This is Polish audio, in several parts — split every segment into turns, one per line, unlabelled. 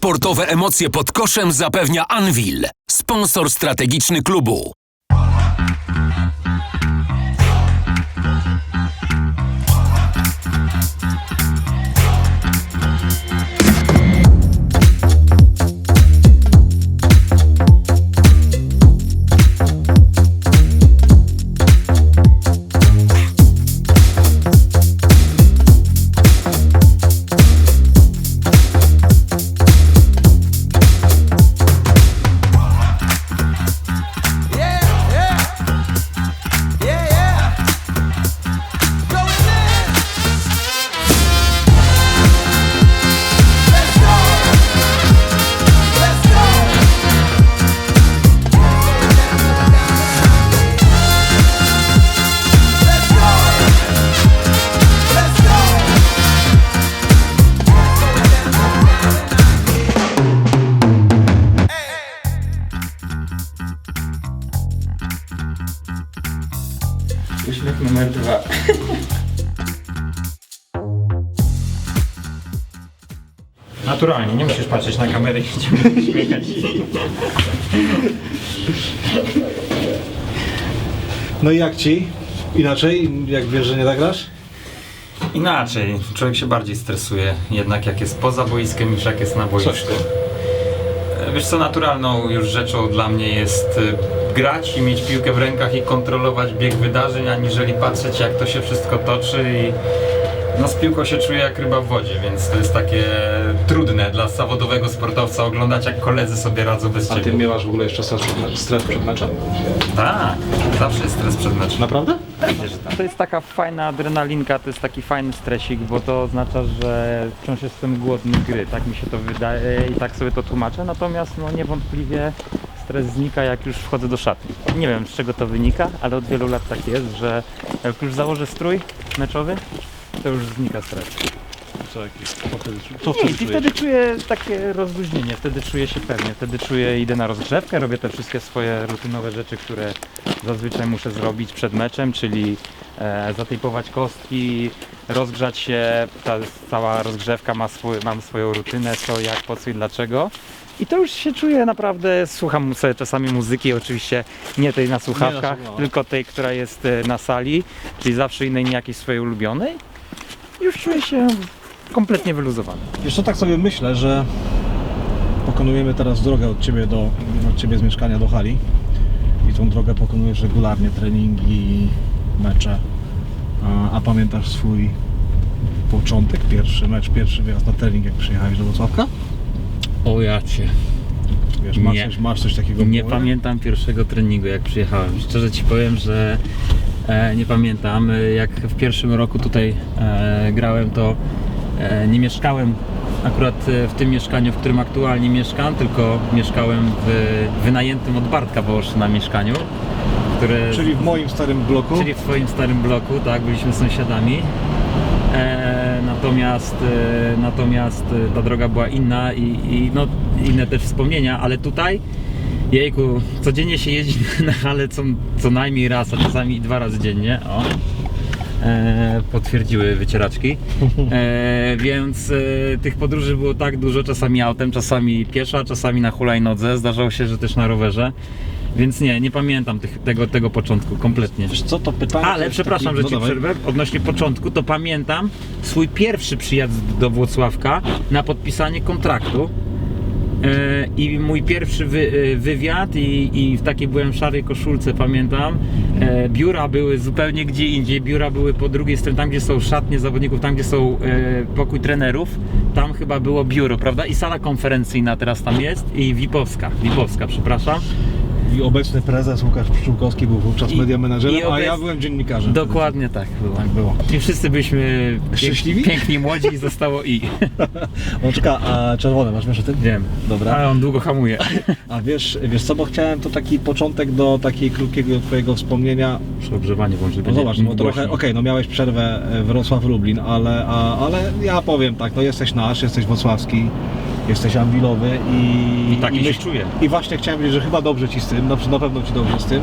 Sportowe emocje pod koszem zapewnia Anvil, sponsor strategiczny klubu.
Patrzeć na kamerę i się uśmiechać.
No i jak ci? Inaczej, jak wiesz, że nie zagrasz?
Inaczej, człowiek się bardziej stresuje jednak jak jest poza boiskiem niż jak jest na boisku.
Coś.
E, Wiesz co, naturalną już rzeczą dla mnie jest y, grać i mieć piłkę w rękach i kontrolować bieg wydarzeń, aniżeli patrzeć jak to się wszystko toczy i no z piłką się czuję jak ryba w wodzie, więc to jest takie trudne dla zawodowego sportowca oglądać jak koledzy sobie radzą bez
A ty miewasz w ogóle jeszcze stres przed, stres przed meczem?
Tak, zawsze jest stres przed meczem.
Naprawdę?
To jest taka fajna adrenalinka, to jest taki fajny stresik, bo to oznacza, że wciąż jestem głodny gry, tak mi się to wydaje i tak sobie to tłumaczę, natomiast no niewątpliwie stres znika jak już wchodzę do szatni. Nie wiem z czego to wynika, ale od wielu lat tak jest, że jak już założę strój meczowy, to już znika stres.
Co, co wtedy, co
I
wtedy
i
czujesz?
wtedy czuję takie rozluźnienie, wtedy czuję się pewnie, wtedy czuję, idę na rozgrzewkę, robię te wszystkie swoje rutynowe rzeczy, które zazwyczaj muszę zrobić przed meczem, czyli e, zatejpować kostki, rozgrzać się, ta cała rozgrzewka ma swój, mam swoją rutynę, co, jak, po co i dlaczego. I to już się czuję naprawdę, słucham sobie czasami muzyki, oczywiście nie tej na słuchawkach, tylko tej, która jest e, na sali, czyli zawsze innej, nie jakiejś swojej ulubionej. Już czuję się kompletnie wyluzowany.
Wiesz co, tak sobie myślę, że pokonujemy teraz drogę od ciebie, do, od ciebie z mieszkania do hali i tą drogę pokonujesz regularnie, treningi, mecze. A, a pamiętasz swój początek, pierwszy mecz, pierwszy wyjazd na trening, jak przyjechałeś do Wrocławka?
O ja cię.
Wiesz, masz,
Nie.
coś, masz coś takiego
Nie pamiętam pierwszego treningu jak przyjechałem. Szczerze ci powiem, że nie pamiętam. E, Jak w pierwszym roku tutaj e, grałem, to e, nie mieszkałem akurat e, w tym mieszkaniu, w którym aktualnie mieszkam, tylko mieszkałem w wynajętym od Bartka Wołoszyna mieszkaniu, które
Czyli w moim starym bloku?
Czyli w twoim starym bloku, tak, byliśmy sąsiadami. E, natomiast e, natomiast e, ta droga była inna i, i no, inne też wspomnienia, ale tutaj jejku, codziennie się jeździ na hale co, co najmniej raz, a czasami dwa razy dziennie. O. E, potwierdziły wycieraczki. E, więc e, tych podróży było tak dużo, czasami autem, czasami pieszo, czasami na hulajnodze, zdarzało się, że też na rowerze. Więc nie, nie pamiętam tych, tego, tego początku kompletnie.
Wiesz co, to pytanie...
Ale przepraszam,
taki-
że
no
ci przerwę. Odnośnie początku, to pamiętam swój pierwszy przyjazd do Włocławka na podpisanie kontraktu. E, I mój pierwszy wy, e, wywiad i, i w takiej byłem szarej koszulce, pamiętam. E, biura były zupełnie gdzie indziej. Biura były po drugiej stronie, tam gdzie są szatnie zawodników, tam gdzie są pokój trenerów. Tam chyba było biuro, prawda? I sala konferencyjna teraz tam jest. I Wipowska, Wipowska, przepraszam.
I obecny prezes Łukasz Pszczółkowski był wówczas
I-
media menadżerem, a ja byłem dziennikarzem.
Dokładnie tak było.
Tak było.
I wszyscy byliśmy pięk-
Szczęśliwi?
piękni, młodzi i zostało i.
Łączka, a czerwone, masz o tym?
Wiem.
Dobra.
Ale on długo hamuje.
A wiesz, wiesz co, bo chciałem to taki początek do takiego krótkiego twojego wspomnienia.
Przeogrzewanie włączy.
No zobacz, no trochę, okej, no miałeś przerwę e, Wrocław Lublin, ale, a, ale ja powiem tak, no jesteś nasz, jesteś wrocławski, jesteś ambilowy i...
I tak się
myśl-
czuję.
I właśnie chciałem powiedzieć, że chyba dobrze ci z tym, no, na pewno ci dobrze z tym,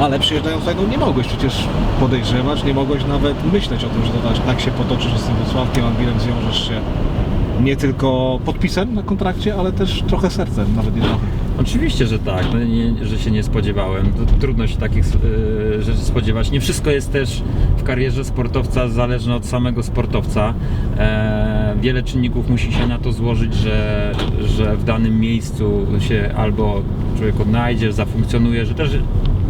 ale przyjeżdżając tego nie mogłeś przecież podejrzewać, nie mogłeś nawet myśleć o tym, że to tak, tak się potoczy, że z tym Wrocławkiem, Ambilem zwiążesz się nie tylko podpisem na kontrakcie, ale też trochę sercem, nawet nie trochę.
Oczywiście, że tak, no nie, że się nie spodziewałem. Trudno się takich e, rzeczy spodziewać. Nie wszystko jest też w karierze sportowca zależne od samego sportowca. E, wiele czynników musi się na to złożyć, że, że w danym miejscu się albo człowiek odnajdzie, zafunkcjonuje, że też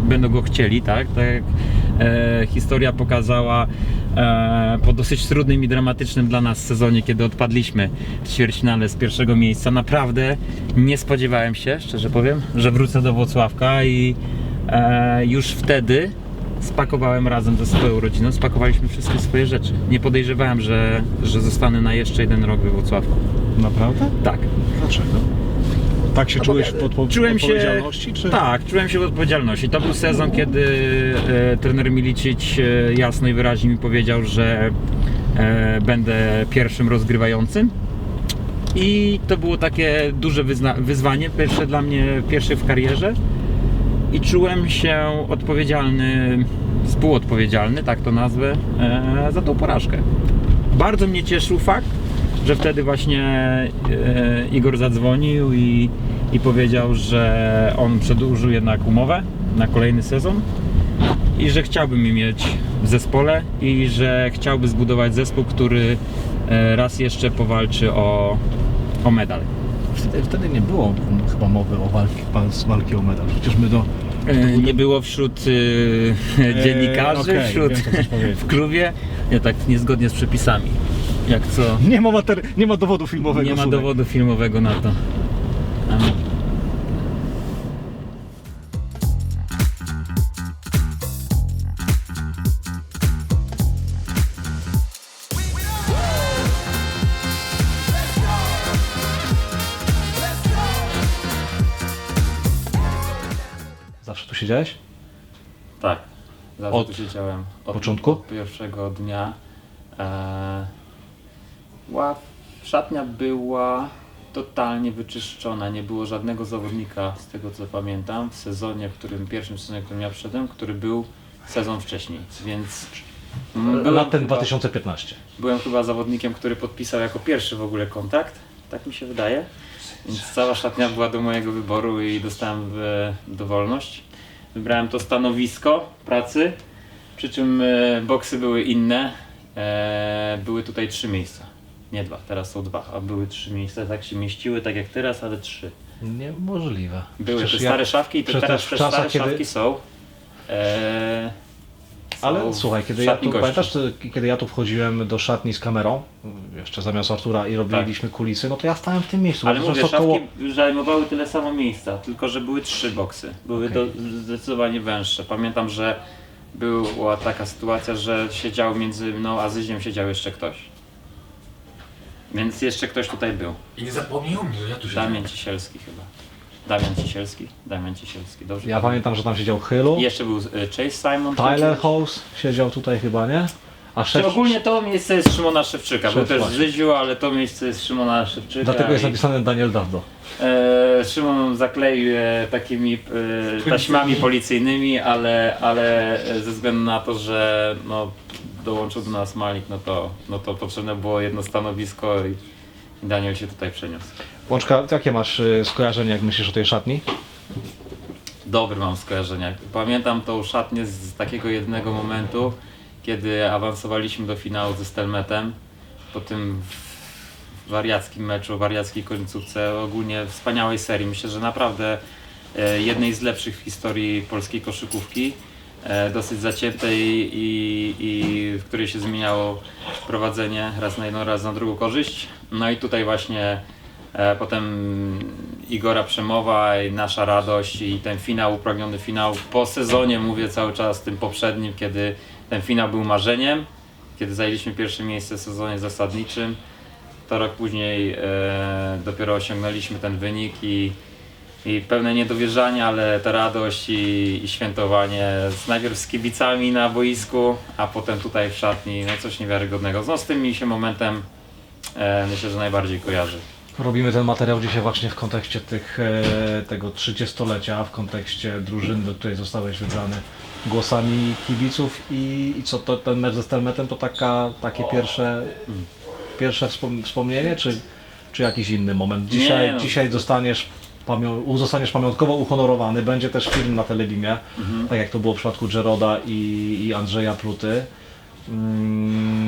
będą go chcieli, tak? Tak e, historia pokazała e, po dosyć trudnym i dramatycznym dla nas sezonie, kiedy odpadliśmy w ćwierćfinale z pierwszego miejsca. Naprawdę nie spodziewałem się, szczerze powiem, że wrócę do Włocławka i e, już wtedy spakowałem razem ze swoją rodziną, spakowaliśmy wszystkie swoje rzeczy. Nie podejrzewałem, że, że zostanę na jeszcze jeden rok we Włocławku.
Naprawdę?
Tak.
Dlaczego? Tak się czułeś
Czułem się,
odpowiedzialności? Czy...
tak, czułem się w odpowiedzialności. To był sezon, kiedy e, trener Milicic e, jasno i wyraźnie mi powiedział, że e, będę pierwszym rozgrywającym. I to było takie duże wyzna- wyzwanie, pierwsze dla mnie, pierwsze w karierze. I czułem się odpowiedzialny, współodpowiedzialny, tak to nazwę, e, za tą porażkę. Bardzo mnie cieszył fakt, że wtedy właśnie e, Igor zadzwonił i, i powiedział, że on przedłużył jednak umowę na kolejny sezon i że chciałby mnie mieć w zespole i że chciałby zbudować zespół, który e, raz jeszcze powalczy o, o medal.
Wtedy, wtedy nie było chyba mowy o walki, walki o medal. Przecież my do...
E, Nie było wśród e, dziennikarzy,
okej,
wśród,
wiem,
w klubie, nie tak niezgodnie z przepisami. Jak co?
Nie ma, materi- nie ma dowodu filmowego.
Nie ma
słuchaj.
dowodu filmowego na to.
Siedziałeś?
Tak. Zawsze
Od
tu siedziałem. Od
początku?
Od pierwszego dnia. E, ław, szatnia była totalnie wyczyszczona. Nie było żadnego zawodnika, z tego co pamiętam, w sezonie, w którym, pierwszym sezonie, w którym ja wszedłem, który był sezon wcześniej. Więc mm, byłem
Latem
chyba-
2015.
Byłem chyba zawodnikiem, który podpisał jako pierwszy w ogóle kontakt, tak mi się wydaje. Więc cała szatnia była do mojego wyboru i dostałem w, dowolność. Wybrałem to stanowisko pracy, przy czym e, boksy były inne. E, były tutaj trzy miejsca. Nie dwa, teraz są dwa, a były trzy miejsca, tak się mieściły, tak jak teraz, ale trzy.
Niemożliwe.
Były
Przecież
te
ja-
stare szafki i te
przecież
teraz
w
te
czasach,
stare
kiedy-
szafki są. E,
Ale słuchaj, kiedy ja tu, pamiętasz, kiedy ja tu wchodziłem do szatni z kamerą, jeszcze zamiast Artura i robiliśmy kulisy, no to ja stałem w tym miejscu.
Tak. Ale mówię,
przecież
szafki
to
zajmowały tyle samo miejsca, tylko że były trzy boksy. Były
Okej.
do, zdecydowanie węższe. Pamiętam, że była taka sytuacja, że siedział między mną a Zyziem siedział jeszcze ktoś. Więc jeszcze ktoś tutaj był.
I nie zapomnij o mnie, ja tu
Damian Cisielski chyba. Damian Cisielski? Damian Cisielski, dobrze?
Ja pamiętam, że tam siedział Chylu,
I jeszcze był y, Chase Simon.
Tyler
Czy-
House siedział tutaj chyba, nie? A
Czy
szef...
ogólnie to miejsce jest Szymona Szewczyka.
Szef
też
właśnie.
Zyziu, ale to miejsce jest Szymona Szewczyka.
Dlatego jest
i-
napisane Daniel Dawdo.
E, Szymon zakleił je takimi e, taśmami policyjnymi, ale, ale e, ze względu na to, że no, dołączył do nas Malik, no to, no to potrzebne było jedno stanowisko i Daniel się tutaj przeniósł.
Łączka, jakie masz y, skojarzenie, jak myślisz o tej szatni?
Dobry mam skojarzenia. Pamiętam tą szatnię z takiego jednego momentu, kiedy awansowaliśmy do finału ze Stelmetem. Po tym wariackim meczu, wariackiej końcówce, ogólnie wspaniałej serii. Myślę, że naprawdę e, jednej z lepszych w historii polskiej koszykówki. E, dosyć zaciętej i, i w której się zmieniało prowadzenie raz na jedną, raz na drugą korzyść. No i tutaj właśnie potem Igora Przemowa i nasza radość i ten finał, upragniony finał po sezonie, mówię cały czas tym poprzednim, kiedy ten finał był marzeniem, kiedy zajęliśmy pierwsze miejsce w sezonie zasadniczym. To rok później e, dopiero osiągnęliśmy ten wynik i, i pełne niedowierzania, ale ta radość i, i świętowanie z, najpierw z kibicami na boisku, a potem tutaj w szatni, no coś niewiarygodnego. No z tym mi się momentem e, myślę, że najbardziej kojarzy.
Robimy ten materiał dzisiaj właśnie w kontekście tych, e, tego 30-lecia, w kontekście drużyny, do której zostałeś wybrany głosami kibiców i, i co to ten mecz ze Stelmetem to taka, takie pierwsze, pierwsze wspom- wspomnienie, czy czy jakiś inny moment? Dzisiaj,
Nie, no.
dzisiaj zostaniesz, pamią- zostaniesz pamiątkowo uhonorowany, będzie też film na Telebimie,
Mhm.
tak jak to było w przypadku Jeroda i, i Andrzeja Pruty. Mm,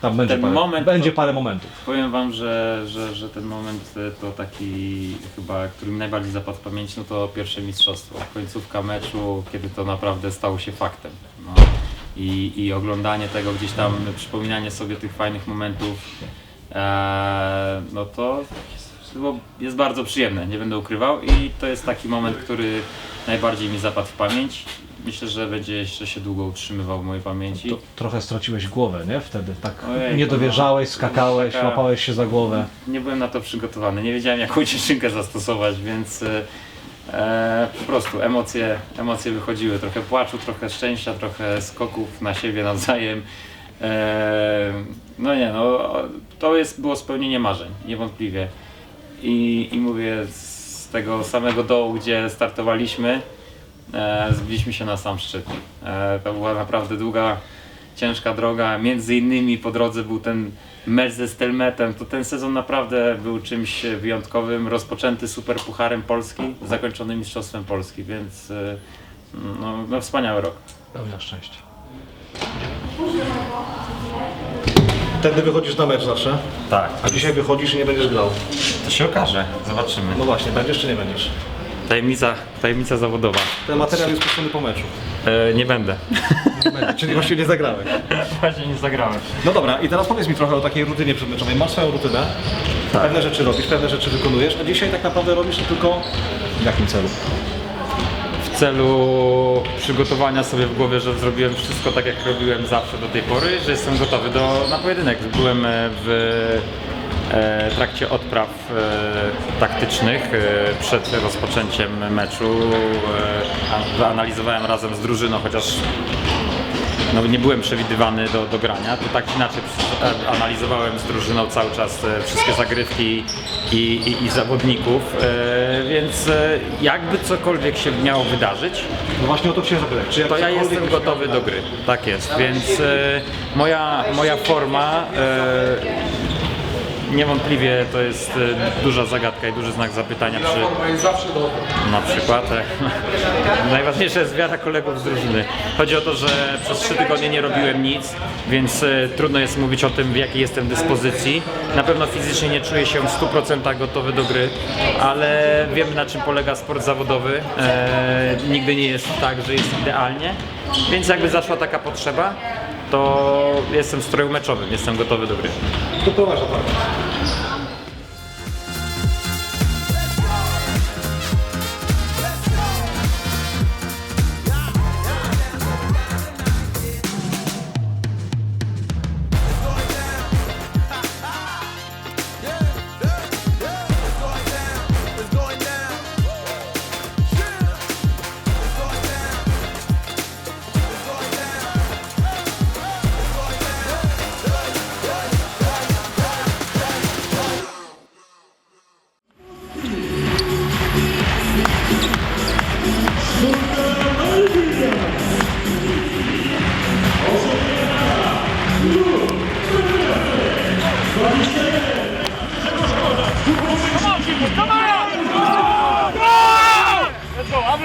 tam będzie,
Ten
parę,
moment
będzie
to-
parę momentów.
Powiem wam, że, że, że ten moment to taki chyba, który mi najbardziej zapadł w pamięć, no to pierwsze mistrzostwo. Końcówka meczu, kiedy to naprawdę stało się faktem. No. I, I oglądanie tego gdzieś tam, przypominanie sobie tych fajnych momentów, e, no to jest bardzo przyjemne, nie będę ukrywał. I to jest taki moment, który najbardziej mi zapadł w pamięć. Myślę, że będzie jeszcze się długo utrzymywał w mojej pamięci.
To, trochę straciłeś głowę, nie? Wtedy tak
Ojej,
nie
no.
dowierzałeś, skakałeś,
Taka-
łapałeś się za głowę.
nie byłem na to przygotowany, nie wiedziałem jaką cieszynkę zastosować, więc e, e, po prostu emocje, emocje wychodziły. Trochę płaczu, trochę szczęścia, trochę skoków na siebie nawzajem. E, no nie, no to jest, było spełnienie marzeń, niewątpliwie. I, I mówię, z tego samego dołu, gdzie startowaliśmy, e, zbiliśmy się na sam szczyt. E, to była naprawdę długa, ciężka droga. Między innymi po drodze był ten mecz ze Stelmetem. To ten sezon naprawdę był czymś wyjątkowym. Rozpoczęty super pucharem Polski, zakończony mistrzostwem Polski, więc e, no, no wspaniały rok.
Pełnia szczęścia. Wtedy wychodzisz na mecz zawsze,
Tak,
a dzisiaj wychodzisz i nie będziesz grał.
to się okaże. Zobaczymy.
No właśnie, będziesz czy nie będziesz?
Tajemnica, tajemnica zawodowa.
Ten materiał jest puszczony po meczu.
E, nie będę.
Czyli właściwie nie zagrałeś.
Właśnie nie zagrałem.
No dobra, i teraz powiedz mi trochę o takiej rutynie przedmeczowej. Masz swoją rutynę, pewne rzeczy robisz, pewne rzeczy wykonujesz, a dzisiaj tak naprawdę robisz to tylko w jakim celu?
w celu przygotowania sobie w głowie, że zrobiłem wszystko tak jak robiłem zawsze do tej pory, że jestem gotowy do, na pojedynek. Byłem e, w e, trakcie odpraw e, taktycznych e, przed rozpoczęciem meczu. Analizowałem razem z drużyną, chociaż no, nie byłem przewidywany do, do grania, to tak inaczej analizowałem z drużyną cały czas wszystkie zagrywki i, i, i zawodników, więc jakby cokolwiek się miało wydarzyć,
No właśnie o to chciałem zapytać. Czy
to ja jestem gotowy do gry. Tak jest, więc moja, moja forma niewątpliwie to jest e, duża zagadka i duży znak zapytania przy, na przykład. Najważniejsza jest wiara kolegów z drużyny. Chodzi o to, że przez trzy tygodnie nie robiłem nic, więc e, trudno jest mówić o tym, w jakiej jestem dyspozycji. Na pewno fizycznie nie czuję się w 100% gotowy do gry, ale wiem na czym polega sport zawodowy. E, nigdy nie jest tak, że jest idealnie, więc jakby zaszła taka potrzeba, to jestem w stroju jestem gotowy do gry.
To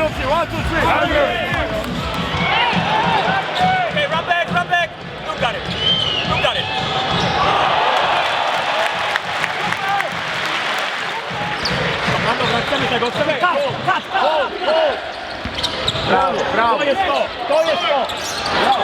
Okay, run back, run back. You got it. You got it. Dobra, chcemy tego, chcemy. Kat, kat, kat. Brawo, brawo. To jest to, to jest to. Brawo.